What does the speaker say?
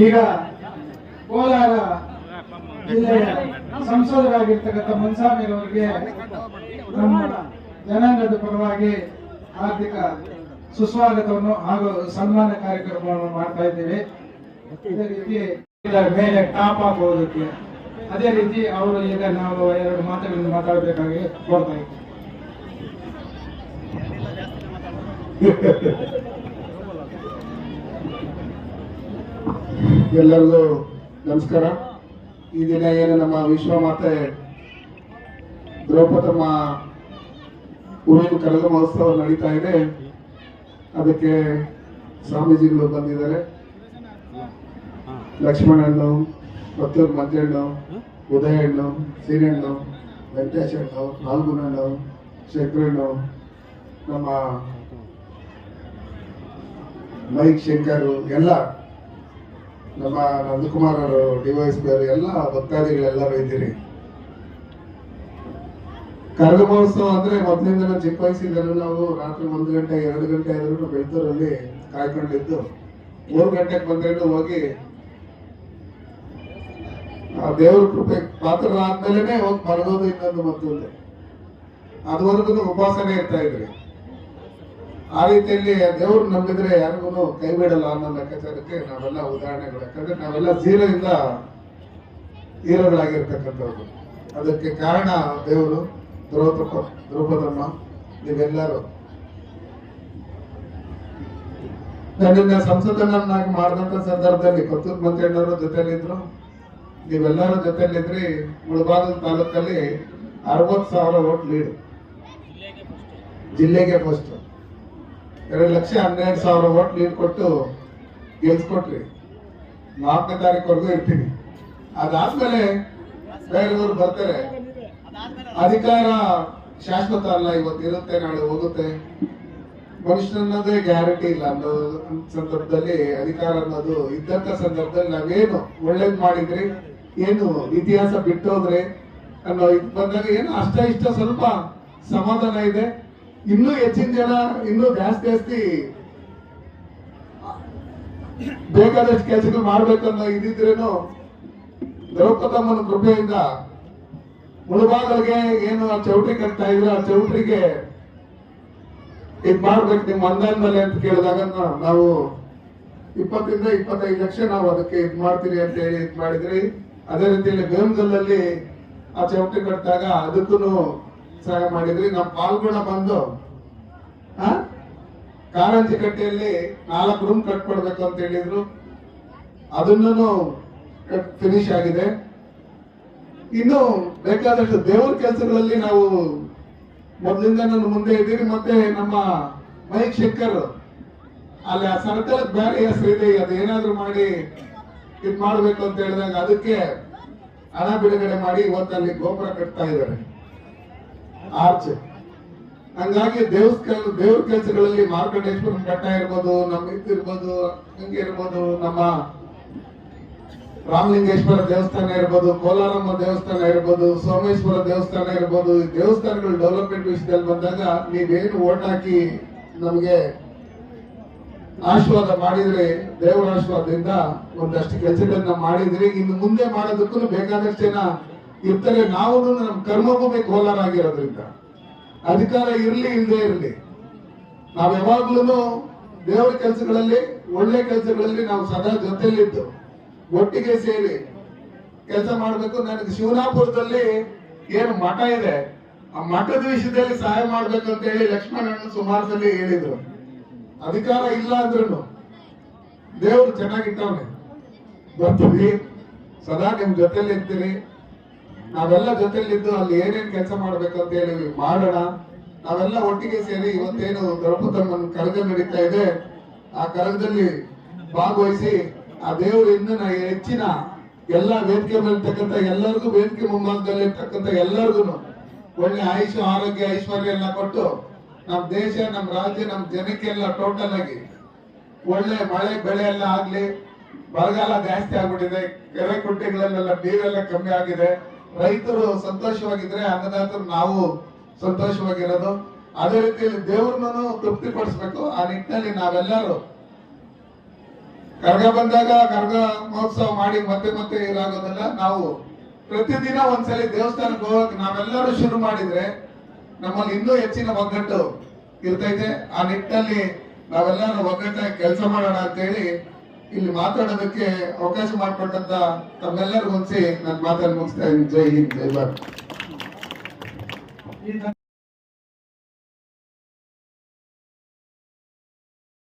ಈಗ ಕೋಲಾರ ಜಿಲ್ಲೆಯ ಸಂಸದರಾಗಿರ್ತಕ್ಕಂಥ ಮುನ್ಸಾಮಿರವರಿಗೆ ನಮ್ಮ ಜನಾಂಗದ ಪರವಾಗಿ ಆರ್ಥಿಕ ಸುಸ್ವಾಗತವನ್ನು ಹಾಗೂ ಸನ್ಮಾನ ಕಾರ್ಯಕ್ರಮವನ್ನು ಮಾಡ್ತಾ ಇದ್ದೇವೆ. ಇದೇ ರೀತಿ ಮೇಲೆ ಟಾಪ್ ಆಗುವುದಕ್ಕೆ ಅದೇ ರೀತಿ ಅವರು ಈಗ ನಾವು ಎರಡು ಮಾತುಗಳನ್ನು ಮಾತಾಡಬೇಕಾಗಿ ಕೋರ್ತಾ ಇದ್ದೇವೆ. ಎಲ್ಲರಿಗೂ ನಮಸ್ಕಾರ. ಈ ದಿನ ಏನು ನಮ್ಮ ವಿಶ್ವಮಾತೆ ದ್ರೌಪದಮ್ಮ ಹೂವಿನ ಕರಗ ಮಹೋತ್ಸವ ನಡೀತಾ ಇದೆ. ಅದಕ್ಕೆ ಸ್ವಾಮೀಜಿಗಳು ಬಂದಿದ್ದಾರೆ. ಲಕ್ಷ್ಮಣಣ್ಣು ಮತ್ತು ಮಂಜಣ್ಣು ಉದಯಣ್ಣು ಸೀನಣ್ಣು ವೆಂಕಟೇಶ್ ಹಣ್ಣು ನಮ್ಮ ಮೈಕ್ ಶಂಕರು ಎಲ್ಲ, ನಮ್ಮ ನಂದಕುಮಾರ್ ಅವರು ಡಿವೈಎಸ್ಪಿ ಅವರು ಎಲ್ಲ ಭಕ್ತಾದಿಗಳೆಲ್ಲ ಇದ್ದೀರಿ ಕರಗ ಮಹೋತ್ಸವ ಅಂದ್ರೆ ಮೊದಲಿಂದ ಚಿಕ್ಕ ವಯಸ್ಸಿಂದಲೂ ನಾವು ರಾತ್ರಿ ಒಂದು ಗಂಟೆ, ಎರಡು ಗಂಟೆ ಆದ್ರೂ ಬೆಳ್ತೂರಲ್ಲಿ ಕಾಯ್ಕೊಂಡಿದ್ದು. ಮೂರು ಗಂಟೆಗೆ ಬಂದ್ರೇನು ಹೋಗಿ ದೇವ್ರ ಕೃಪೆ ಪಾತ್ರರಾದ್ಮೇಲೆ ಹೋಗಿ ಮಲಗೋದು ಇನ್ನೊಂದು ಮತ್ತೊಂದು ಅದುವರೆಗೂ ಉಪವಾಸನೆ ಇರ್ತಾ ಇದ್ರಿ. ಆ ರೀತಿಯಲ್ಲಿ ದೇವರು ನಂಬಿದ್ರೆ ಯಾರಿಗೂ ಕೈ ಬಿಡಲ್ಲ ಅನ್ನೋ ಲೆಕ್ಕಾಚಾರಕ್ಕೆ ನಾವೆಲ್ಲ ಉದಾಹರಣೆಗಳು. ಯಾಕಂದ್ರೆ ನಾವೆಲ್ಲ ಇಂದ ಹೀರೋಗಳಾಗಿರ್ತಕ್ಕಂಥವ್ರು. ಅದಕ್ಕೆ ಕಾರಣ ದೇವರು. ದ್ರೌಪದ ದ್ರೌಪದಮ್ಮ ನೀವೆಲ್ಲರೂ ನನ್ನನ್ನ ಸಂಸದನನ್ನಾಗಿ ಮಾಡಿದಂತ ಸಂದರ್ಭದಲ್ಲಿ ಕೊತ್ತೂರು ಮಂತ್ರಿಯಣ್ಣವರು ಜೊತೆಲಿದ್ರು ನೀವೆಲ್ಲರ ಜೊತೆಲಿದ್ರಿ ಮುಳಬಾಗಿಲು ತಾಲೂಕಲ್ಲಿ ಅರವತ್ತು ಸಾವಿರ ಓಟ್ ಲೀಡ್. ಜಿಲ್ಲೆಗೆ ಫಸ್ಟ್ ಎರಡು ಲಕ್ಷ ಹನ್ನೆರಡು ಸಾವಿರ ಓಟ್ ಲೀಡ್ ಕೊಟ್ಟು ಗೆಲ್ಸ್ಕೊಟ್ರಿ. ನಾಲ್ಕನೇ ತಾರೀಕುವರೆಗೂ ಇರ್ತೀನಿ. ಅದಾದ್ಮೇಲೆ ಬೇರೆಯವರು ಬರ್ತಾರೆ. ಅಧಿಕಾರ ಶಾಶ್ವತ ಅಲ್ಲ, ಇವತ್ತು ಇರುತ್ತೆ, ನಾಳೆ ಹೋಗುತ್ತೆ. ಮನುಷ್ಯನನ್ನೋದೇ ಗ್ಯಾರಂಟಿ ಇಲ್ಲ. ಅನ್ನೋ ಸಂದರ್ಭದಲ್ಲಿ ಅಧಿಕಾರ ಅನ್ನೋದು ಇದ್ದಂತ ಸಂದರ್ಭದಲ್ಲಿ ನಾವೇನು ಒಳ್ಳೇದ್ ಮಾಡಿದ್ರಿ, ಏನು ಇತಿಹಾಸ ಬಿಟ್ಟೋದ್ರೆ ಅನ್ನೋ ಇದು ಬಂದಾಗ ಏನು ಅಷ್ಟ ಇಷ್ಟ ಸ್ವಲ್ಪ ಸಮಾಧಾನ ಇದೆ. ಇನ್ನೂ ಹೆಚ್ಚಿನ ಜನ, ಇನ್ನೂ ಜಾಸ್ತಿ ಜಾಸ್ತಿ ಬೇಕಾದಷ್ಟು ಕೆಲಸಗಳು ಮಾಡ್ಬೇಕನ್ನೋ ಇದ್ರೇನು ದ್ರೌಪದಮ್ಮನ ಕೃಪೆಯಿಂದ ಮುಳುಬಾಗಲಿಗೆ ಏನು ಆ ಚೌಟ್ರಿ ಕಟ್ತಾ ಇದ್ರು, ಆ ಚೌಟ್ರಿಗೆ ಇದ್ ಮಾಡ್ಬೇಕು ನಿಮ್ ಮೇಲೆ ಅಂತ ಕೇಳಿದಾಗ ನಾವು ಇಪ್ಪತ್ತರಿಂದ ಇಪ್ಪತ್ತೈದು ಲಕ್ಷ ನಾವು ಅದಕ್ಕೆ ಇದ್ ಮಾಡ್ತೀರಿ ಅಂತ ಹೇಳಿ ಇದ್ ಮಾಡಿದ್ರಿ. ಅದೇ ರೀತಿಯಲ್ಲಿ ಬೇಮಗಲ್ಲಲ್ಲಿ ಆ ಚೌಟ್ರಿ ಕಟ್ಟಿದಾಗ ಅದಕ್ಕೂ ಸಹಾಯ ಮಾಡಿದ್ರಿ. ನಮ್ಮ ಪಾಲ್ಗೊಳ ಬಂದು ಕಾರಂಜಿ ಕಟ್ಟೆಯಲ್ಲಿ ನಾಲ್ಕು ರೂಮ್ ಕಟ್ಕೊಡ್ಬೇಕು ಅಂತ ಹೇಳಿದ್ರು. ಅದನ್ನು ಫಿನಿಶ್ ಆಗಿದೆ. ಇನ್ನು ಬೇಕಾದಷ್ಟು ದೇವರ ಕೆಲಸಗಳಲ್ಲಿ ನಾವು ಮೊದಲಿಂದ ನಾನು ಮುಂದೆ ಇದ್ದೀರಿ. ಮತ್ತೆ ನಮ್ಮ ಮೈಕ್ ಶಂಕರ್, ಅಲ್ಲಿ ಆ ಸರ್ಕಲ್ ಬೇರೆ ಹೆಸರಿದೆ ಅದು ಏನಾದ್ರು ಮಾಡಿ ಇದು ಮಾಡಬೇಕು ಅಂತ ಹೇಳಿದಾಗ ಅದಕ್ಕೆ ಹಣ ಬಿಡುಗಡೆ ಮಾಡಿ ಇವತ್ತು ಅಲ್ಲಿ ಗೋಪುರ ಕಟ್ತಾ ಇದ್ದಾರೆ. ಆರ್ಚ್. ಹಂಗಾಗಿ ದೇವಸ್ಥಾನ ದೇವ್ರ ಕೆಲಸಗಳಲ್ಲಿ ಮಾರ್ಕಂಡೇಶ್ವರ ಬೆಟ್ಟ ಇರ್ಬೋದು, ನಮ್ಮ ಇದ್ದಿರ್ಬೋದು ಹಂಗೆ ಇರ್ಬೋದು, ನಮ್ಮ ರಾಮಲಿಂಗೇಶ್ವರ ದೇವಸ್ಥಾನ ಇರ್ಬೋದು, ಕೋಲಾರಮ್ಮ ದೇವಸ್ಥಾನ ಇರ್ಬೋದು, ಸೋಮೇಶ್ವರ ದೇವಸ್ಥಾನ ಇರ್ಬೋದು ದೇವಸ್ಥಾನಗಳ ಡೆವಲಪ್ಮೆಂಟ್ ವಿಷಯದಲ್ಲಿ ಬಂದಾಗ ನೀವೇನು ಓಟ್ ಹಾಕಿ ನಮಗೆ ಆಶೀರ್ವಾದ ಮಾಡಿದ್ರೆ, ದೇವರ ಆಶೀರ್ವಾದದಿಂದ ಒಂದಷ್ಟು ಕೆಲಸಗಳನ್ನ ಮಾಡಿದ್ರಿ. ಇನ್ನು ಮುಂದೆ ಮಾಡೋದಕ್ಕೂ ಬೇಕಾದಷ್ಟು ಜನ ಇರ್ತಾರೆ. ನಾವು ನಮ್ಮ ಕರ್ಮಭೂಮಿ ಕೋಲಾರ ಆಗಿರೋದ್ರಿಂದ. ಅಧಿಕಾರ ಇರಲಿ ಇಲ್ಲದೆ ಇರಲಿ. ನಾವು ಯಾವಾಗ್ಲೂ ದೇವರ ಕೆಲಸಗಳಲ್ಲಿ, ಒಳ್ಳೆ ಕೆಲಸಗಳಲ್ಲಿ ನಾವು ಸದಾ ಜೊತೆಲಿದ್ದು ಒಟ್ಟಿಗೆ ಸೇರಿ ಕೆಲಸ ಮಾಡಬೇಕು. ನನಗೆ ಶಿವನಾಪುರದಲ್ಲಿ ಏನು ಮಠ ಇದೆ, ಆ ಮಠದ ವಿಷಯದಲ್ಲಿ ಸಹಾಯ ಮಾಡ್ಬೇಕು ಅಂತ ಹೇಳಿ ಲಕ್ಷ್ಮಣಣ್ಣ ಸುಮಾರು ಸಲ ಹೇಳಿದ್ರು. ಅಧಿಕಾರ ಇಲ್ಲ ಅಂದ್ರೂ ದೇವರು ಚೆನ್ನಾಗಿಟ್ಟವನೆ. ಬರ್ತೀವಿ, ಸದಾ ನಿಮ್ ಜೊತೆಲಿ ಇರ್ತೀರಿ ನಾವೆಲ್ಲ ಜೊತೆಲಿದ್ದು ಅಲ್ಲಿ ಏನೇನ್ ಕೆಲಸ ಮಾಡ್ಬೇಕು ಅಂತ ಹೇಳಿ ಮಾಡೋಣ. ನಾವೆಲ್ಲ ಒಟ್ಟಿಗೆ ಸೇರಿ ಇವತ್ತೇನು ದ್ರೌಪದಮ್ಮನ ಕರಗ ನಡೀತಾ ಇದೆ. ಆ ಕರಗದಲ್ಲಿ ಭಾಗವಹಿಸಿ ಆ ದೇವರು ಇನ್ನೂ ಹೆಚ್ಚಿನ ಎಲ್ಲ ವೇದಿಕೆ ಮೇಲೆ ಇರ್ತಕ್ಕಂಥ ಎಲ್ಲರಿಗೂ ವೇದಿಕೆ ಮುಂಭಾಗದಲ್ಲಿ ಇರ್ತಕ್ಕಂಥ ಎಲ್ಲರಿಗೂ ಒಳ್ಳೆ ಆಯುಷ, ಆರೋಗ್ಯ, ಐಶ್ವರ್ಯ ಎಲ್ಲ ಕೊಟ್ಟು ನಮ್ಮ ದೇಶ, ನಮ್ಮ ರಾಜ್ಯ, ನಮ್ಮ ಜನಕ್ಕೆಲ್ಲ ಟೋಟಲ್ ಆಗಿ ಒಳ್ಳೆ ಮಳೆ, ಬೆಳೆ ಎಲ್ಲ ಆಗ್ಲಿ, ಬರಗಾಲ ಜಾಸ್ತಿ ಆಗ್ಬಿಟ್ಟಿದೆ. ಕೆರೆ ಕುಂಟೆಗಳಲ್ಲೆಲ್ಲ ನೀರೆಲ್ಲ ಕಮ್ಮಿ ಆಗಿದೆ. ರೈತರು ಸಂತೋಷವಾಗಿದ್ರೆ ಅನ್ನದಾತರು ನಾವು ಸಂತೋಷವಾಗಿರೋದು. ಅದೇ ರೀತಿಯಲ್ಲಿ ದೇವ್ರನ್ನೂ ತೃಪ್ತಿಪಡಿಸ್ಬೇಕು. ಆ ನಿಟ್ಟಿನಲ್ಲಿ ನಾವೆಲ್ಲರೂ ಕರ್ಗ ಬಂದಾಗ ಕರ್ಗ ಮಹೋತ್ಸವ ಮಾಡಿ ಮತ್ತೆ ಮತ್ತೆ ಇರಾಗೋದಲ್ಲ ನಾವು ಪ್ರತಿದಿನ ಒಂದ್ಸಲಿ ದೇವಸ್ಥಾನಕ್ಕೆ ಹೋಗಕ್ಕೆ ನಾವೆಲ್ಲರೂ ಶುರು ಮಾಡಿದ್ರೆ ನಮ್ಮಲ್ಲಿ ಇನ್ನೂ ಹೆಚ್ಚಿನ ಒಗ್ಗಟ್ಟು ಇರ್ತೈತೆ. ಆ ನಿಟ್ಟಿನಲ್ಲಿ ನಾವೆಲ್ಲರೂ ಒಗ್ಗಟ್ಟಾಗಿ ಕೆಲಸ ಮಾಡೋಣ ಅಂತ ಹೇಳಿ ಇಲ್ಲಿ ಮಾತಾಡೋದಕ್ಕೆ ಅವಕಾಶ ಮಾಡಿಕೊಟ್ಟಂತ ತಮ್ಮೆಲ್ಲರಿಗೂ ಒಂದ್ಸಿ ನನ್ನ ಮಾತನ್ನು ಮುಗಿಸ್ತಾ ಇದ್ದೀನಿ. ಜೈ ಹಿಂದ್, ಜೈ ಭಾರತ್.